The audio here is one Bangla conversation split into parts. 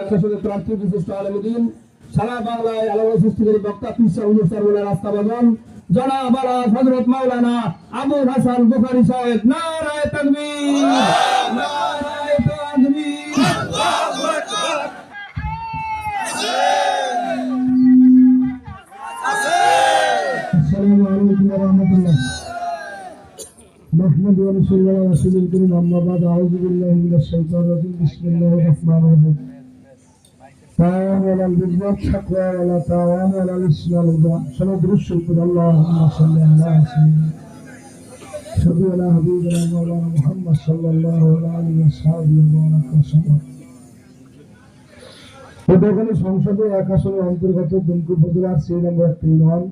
শাসকের প্রার্থী বিশিষ্ট আলমদিন সারা বাংলায় আলোড়ন সৃষ্টিকারী বক্তা পিসা হুজুর সারওয়ালা রাস্তা বাজন জনাব আলাস হযরত মাওলানা আবুল হাসান বুখারী সাহেব নারায়ে তাকবীর নারায়ে তাকবীর السلام عليكم ورحمة الله نحمد ونصلي على رسول الكريم أما بعد أعوذ بالله من الشيطان الرجيم بسم الله الرحمن الرحيم تعاون على البر والتقوى ولا تعاون على الإثم والعدوان سند الشكر اللهم صل على سيدنا شفيعنا حبيبنا مولانا محمد صلى الله عليه وصحبه وبارك وسلم পটুয়াখালী সংসদে এক আসনের অন্তর্গত দুমকু উপজেলার সেই নম্বর একটি ইউনিয়ন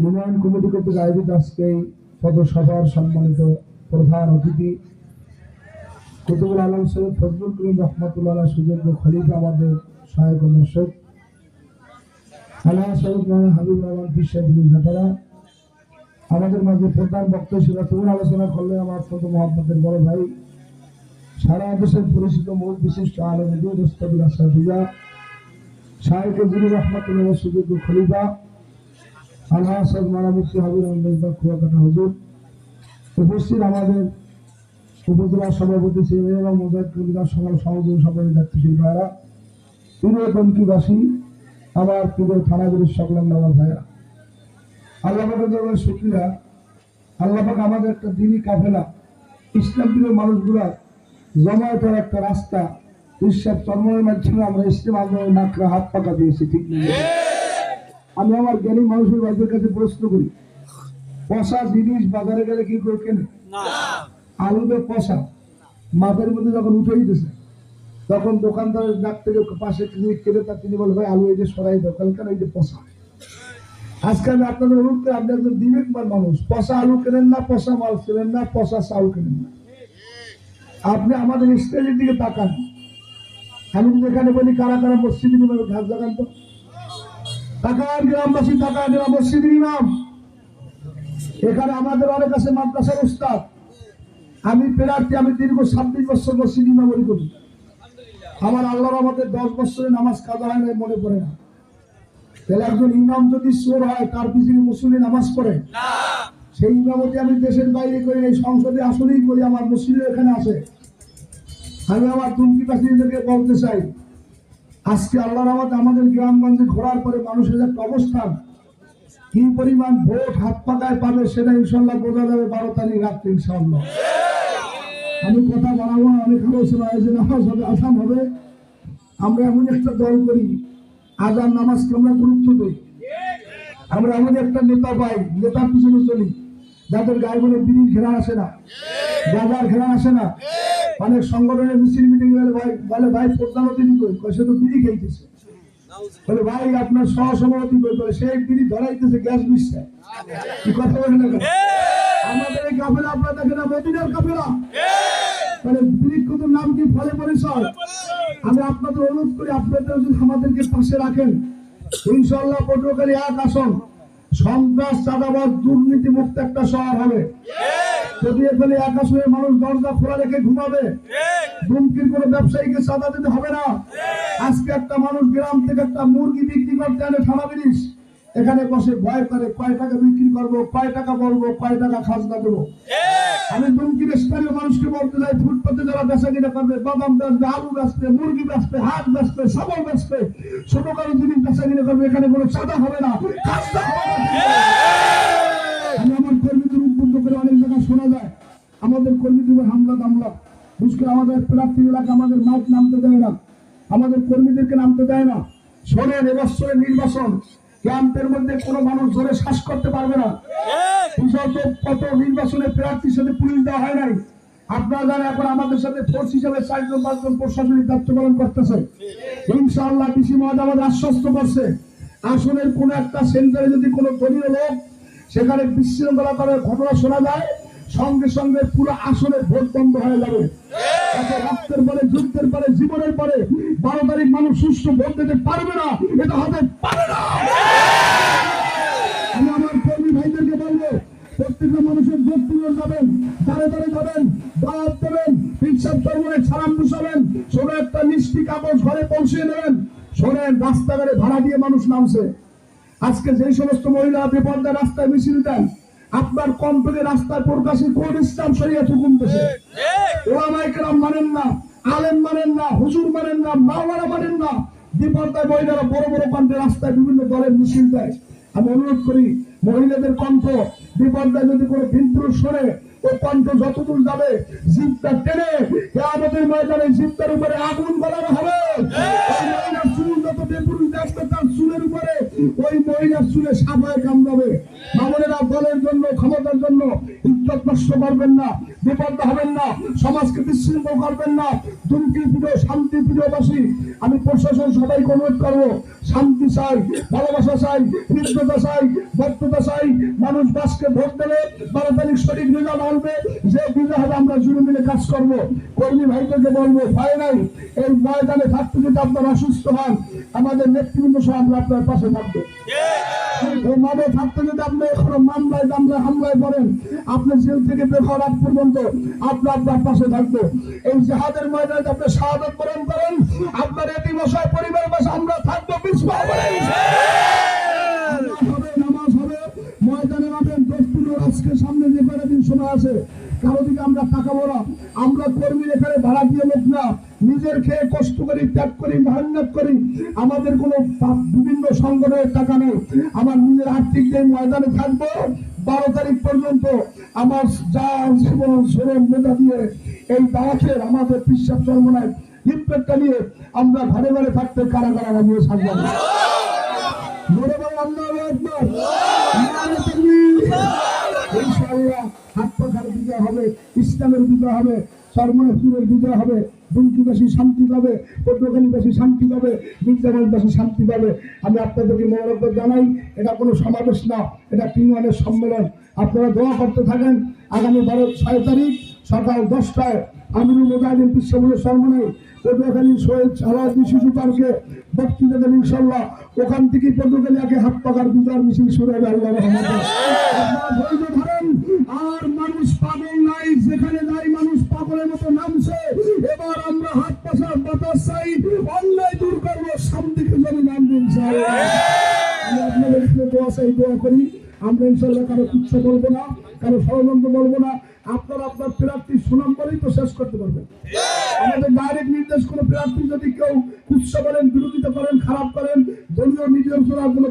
ইউনিয়ন কমিটি কর্তৃক আয়োজিত আজকে এই পদসভার সম্মানিত প্রধান অতিথি কুতুবুল আলম সৈয়দ ফজলুল করিম রহমতুল্লাহ সুযোগ্য খলিফা আমাদের সহায়ক দর্শক আল্লাহ সৈয়দ মোহাম্মদ হাবিব রহমান সাহেবুল আমাদের মাঝে প্রধান বক্তব্য ছিল তুমুল আলোচনা করলেন আমার অত্যন্ত মহাত্মাদের বড় ভাই। সারা দেশের পরিচিত মূল বিশিষ্ট আলম দোস্তাবুল আসাদিয়া শাহেক জিরুর রহমতুল্লাহ সুযোগ্য খলিফা। আল্লাহ সব মারামুক্তি হাবির আহমেদ কুয়াকাটা হুজুর। উপস্থিত আমাদের উপজেলা সভাপতি ছিলেন এবং মোজাহিদ কবিতা সকাল সমাজের সকলের দায়িত্বশীল ভাইরা প্রিয় বঙ্কিবাসী আমার প্রিয় থানাগুলির সকল আমার ভাইরা আল্লাহ শুক্রিয়া। আল্লাহ পাক আমাদের একটা দিনই কাফেলা। ইসলাম প্রিয় মানুষগুলা জমায়েতের একটা রাস্তা। ঈশ্বর চর্মের মাধ্যমে আমরা ইসলাম আন্দোলনের নাকরা হাত পাকা দিয়েছি, ঠিক নেই আমি আমার জ্ঞানী মানুষের ভাইদের কাছে প্রশ্ন করি পশা জিনিস বাজারে গেলে কি করে কেনে? আলুতে পশা মাথার মধ্যে যখন উঠে দিতেছে, তখন দোকানদারের ডাক থেকে পাশে তিনি কেটে তার তিনি বলে, ভাই, আলু এই যে সরাই দাও, কালকে এই যে পশা আজকে আমি আপনাদের অনুরোধ আপনি একজন বিবেকবান মানুষ পশা আলু কেনেন না পশা মাল কেনেন না পশা চাউল কেনেন না। আপনি আমাদের স্টেজের দিকে তাকান। আমি যদি এখানে বলি, কারা কারা মসজিদ ঘাস দেখান তো? তাকান গ্রামবাসী, তাকান মসজিদের ইমাম। এখানে আমাদের অনেক আছে মাদ্রাসার উস্তাদ। আমি প্রার্থী, আমি দীর্ঘ ছাব্বিশ বছর মসজিদ ইমামরি করি। আমার আল্লাহর আমাদের দশ বছরে নামাজ কাজা হয় না মনে পড়ে না। তাহলে একজন ইমাম যদি চোর হয়, তার পিছনে মুসলিম নামাজ পড়ে? সেই ইমামতি আমি দেশের বাইরে করি এই সংসদে আসলেই করি, আমার মুসলিম এখানে আছে আমি আমার দুমকিবাসীদেরকে বলতে চাই, আজকে আল্লাহর আমাদ আমাদের গ্রামগঞ্জে ঘোরার পরে মানুষের একটা অবস্থান, কি পরিমাণ ভোট হাত পাকায় পাবে সেটা ইনশাল্লাহ বোঝা যাবে বারো তারিখ রাত্রে ইনশাল্লাহ। আমি কথা বাড়াবো না, অনেক আলোচনা হয়েছে নামাজ হবে আসাম হবে। আমরা এমন একটা দল করি আজান নামাজকে আমরা গুরুত্ব দিই। আমরা এমন একটা নেতা পাই নেতার পিছনে চলি যাদের গায়ে বলে বিড়ির ঘেরা আসে না বাজার ঘেরা আসে না। অনেক সংগঠনের মিছিল মিটিং গেলে ভাই বলে ভাই প্রধান অতিথি কই? সে তো বিড়ি খাইতেছে। বলে ভাই আপনার সহসভাপতি কই? বলে সেই বিড়ি ধরাইতেছে গ্যাস বিষছে কি কথা বলে না আমাদের কাফেলা আপনারা দেখেন না মদিনার কাফেলা। মানে বৃক্ষত নাম কি? ফলে পরিচয়? আমি আপনাদের অনুরোধ করি আপনাদের যদি আমাদেরকে পাশে রাখেন ইনশাল্লাহ পটুয়াখালী এক আসন সন্ত্রাস চাঁদাবাদ দুর্নীতি মুক্ত একটা শহর হবে। যদি এখানে এক আসনের মানুষ দরজা খোলা রেখে ঘুমাবে দুমকির কোনো ব্যবসায়ীকে চাঁদা দিতে হবে না। আজকে একটা মানুষ গ্রাম থেকে একটা মুরগি বিক্রি করতে আনে থানা ব্রিজ এখানে বসে ভয় করে কয় টাকা বিক্রি করব কয় টাকা বলব কয় টাকা খাজনা দেবো? আমি দুমকির স্থানীয় মানুষকে বলতে চাই ফুটপাতে যারা বেচা কিনা করবে বাদাম বেচবে আলু বেচবে মুরগি বেচবে হাত বেচবে সবল বেচবে ছোট কারও জিনিস বেচা কিনা করবে এখানে কোনো চাঁদা হবে না খাজনা হবে না। আমি আমার কর্মীদের উদ্বুদ্ধ করে অনেক জায়গায় শোনা যায় আমাদের কর্মীদের হামলা দামলা। বিশেষ করে আমাদের প্রার্থী এলাকা আমাদের মাইক নামতে দেয় না আমাদের কর্মীদেরকে নামতে দেয় না। শোনেন এবছরের নির্বাচন ক্যাম্পের মধ্যে কোনো মানুষ ধরে শ্বাস করতে পারবে না। কত নির্বাচনে প্রার্থীর সাথে পুলিশ দেওয়া হয় নাই? আপনারা জানেন এখন আমাদের সাথে ফোর্স হিসেবে চারজন, পাঁচজন প্রশাসনিক দায়িত্ব পালন করতেছে। ইনশাআল্লাহ ডিসি মহাদ আমাদের আশ্বস্ত করছে। আসনের কোন একটা সেন্টারে যদি কোনো দলীয় লোক সেখানে বিশৃঙ্খলা করার ঘটনা শোনা যায়, সঙ্গে সঙ্গে পুরো আসনের ভোট বন্ধ হয়ে যাবে। রক্তের পরে, যুদ্ধের পরে, জীবনের পরে বারো তারিখ মানুষ সুষ্ঠু ভোট দিতে পারবে না, এটা হতে পারে না। মানুষের ভোট তুলে যাবেন দাঁড়ে দাঁড়ে যাবেন দাওয়াত দেবেন, হিংসার ধর্মের সালাম বসাবেন ছোট একটা নিশা কাগজ ঘরে পৌঁছে দেবেন শোনেন রাস্তাঘাটে ভাড়া দিয়ে মানুষ নামছে। আজকে যে সমস্ত মহিলা বেপর্দা রাস্তায় মিছিল দেন, আপনার কম্পনি রাস্তায় প্রকাশে কোন ইসলাম শরিয়া হুকুমতেছে ওলামাই কেরাম মানেন না, আলেম মানেন না, হুজুর মানেন না, মাওলানা মানেন না। বিপর্দায় মহিলারা বড় বড় কণ্ঠে রাস্তায় বিভিন্ন দলের মিছিল দেয়। আমি অনুরোধ করি, মহিলাদের কণ্ঠ যদি কোনো বিন্দু সরে যতদূর যাবে টেনে আমাদের ময়দানে জিপটার উপরে আগুন বলানো হবে। চুলের উপরে ওই চুলে দলের জন্য, ক্ষমতার জন্য ইজ্জত নষ্ট করবেন না। বিপদ হবেন না, সমাজকে বিশৃঙ্খল করবেন না। দুর্নীতি প্রিয় শান্তি প্রিয়বাসী আমি প্রশাসন সবাইকে অনুরোধ করব, শান্তি চাই, ভালোবাসা চাই হৃদ্যতা চাই বক্ততা চাই। মানুষ দাসকে ভোট দেবে তারিখ সঠিক রেজাল্ট আনবে যে বিজয় হবে আমরা জুড়ে মিলে কাজ করব। কর্মী ভাইদেরকে বলব, ভয় নাই, এই ময়দানে থাকতে যদি আপনারা অসুস্থ হন, আমাদের নেতৃবৃন্দ সহ আমরা আপনার পাশে থাকব। মাঠে থাকতে যদি আপনি এখনও মামলায় দামলায় হামলায় পড়েন। আপনি জেল থেকে বের হওয়ার আগ পর্যন্ত আপনি আপনার পাশে থাকব। এই জাহাদের ময়দানে আপনি শাহাদত বরণ করেন। আপনার এটি পরিবার পাশে আমরা থাকব নামাজ হবে ময়দানে সামনে যে দিন আছে, কারও দিকে আমরা তাকাবো আমরা কর্মী এখানে ভাড়া দিয়ে লোক না। নিজের খেয়ে কষ্ট করি ত্যাগ করি মেহনত করি, আমাদের কোনো বিভিন্ন সংগঠনের টাকা নেই। আমার নিজের আর্থিক যে ময়দানে থাকব, বারো তারিখ পর্যন্ত আমার যা জীবন শ্রম মেধা দিয়ে এই দাওয়াতের আমাদের বিশ্বাস চর্মনায় লিপলেটটা নিয়ে আমরা ঘরে ঘরে থাকতে কারা কারা তাকবীর ইনশাআল্লাহ, হাত পাখার বিজয় হবে, ইসলামের বিজয় হবে সর্বনাথপুরের বিজয় হবে। দুমকিবাসী শান্তি পাবে পটুয়াখালীবাসী শান্তি পাবে, মির্জাগঞ্জবাসী শান্তি পাবে। আমি আপনাদেরকে মোবারকবাদ জানাই, এটা কোনো সমাবেশ না, এটা তিনওয়ানের সম্মেলন। আপনারা দোয়া করতে থাকেন, আগামী বারো, ছয় তারিখ সকাল দশটায় আমিরুল মুজাহিদিন বিশ্বমূল্য সর্বনাই পটুয়াখালী শহীদ আলাউদ্দিন শিশু পার্কে বক্তৃতা দেন ইনশাল্লাহ ওখান থেকে পটুয়াখালী আগে হাত পাকার বিজয় মিছিল শুরু হবে আল্লাহ আর কাছে করি ইচ্ছা বলব না কারও ষড়যন্ত্র বলব না আপনারা আপনার প্রার্থীর সুনাম বলেই তো শেষ করতে পারবেন ডাইরেক্ট নির্দেশ কোনো প্রার্থী যদি কেউ কুৎসা করেন বিরোধিতা করেন খারাপ করেন দলীয় নির্দেশ কোনো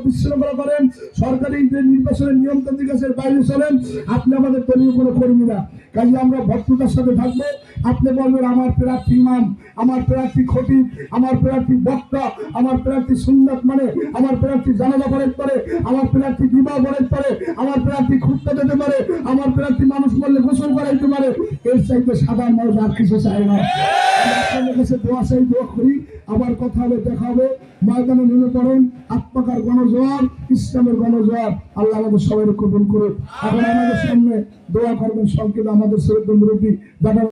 করেন সরকারি নির্বাচনের নিয়মতান্ত্রিক আছে বাইরে চলেন আপনি আমাদের দলীয় কোনো কর্মী না কাজে আমরা ভক্ততার সাথে থাকব। আপনি বলবেন, আমার প্রার্থী ইমাম, আমার প্রার্থী খতিব, আমার প্রার্থী বক্তা, আমার প্রার্থী সুন্নাত মানে আমার প্রার্থী জানাজা পড়াইতে পারে, আমার প্রার্থী বিবাহ পড়াইতে পারে, আমার প্রার্থী খুঁজতে দিতে পারে, আমার প্রার্থী মানুষ বললে গোসল করাইতে পারে। এর চাইতে সাধারণ মানুষ আর কিছু চায় না। আপনাদের আবার কথা হবে, দেখা হবে। ময়দানে নেমে পড়েন। আত্মাকার গণজোয়ার, ইসলামের গণজোয়ার। আল্লাহ আমাদের সবাই কবুল করুন এখন আমাদের সামনে দোয়া করবেন সংকেত আমাদের শ্রদ্ধ মুরব্বী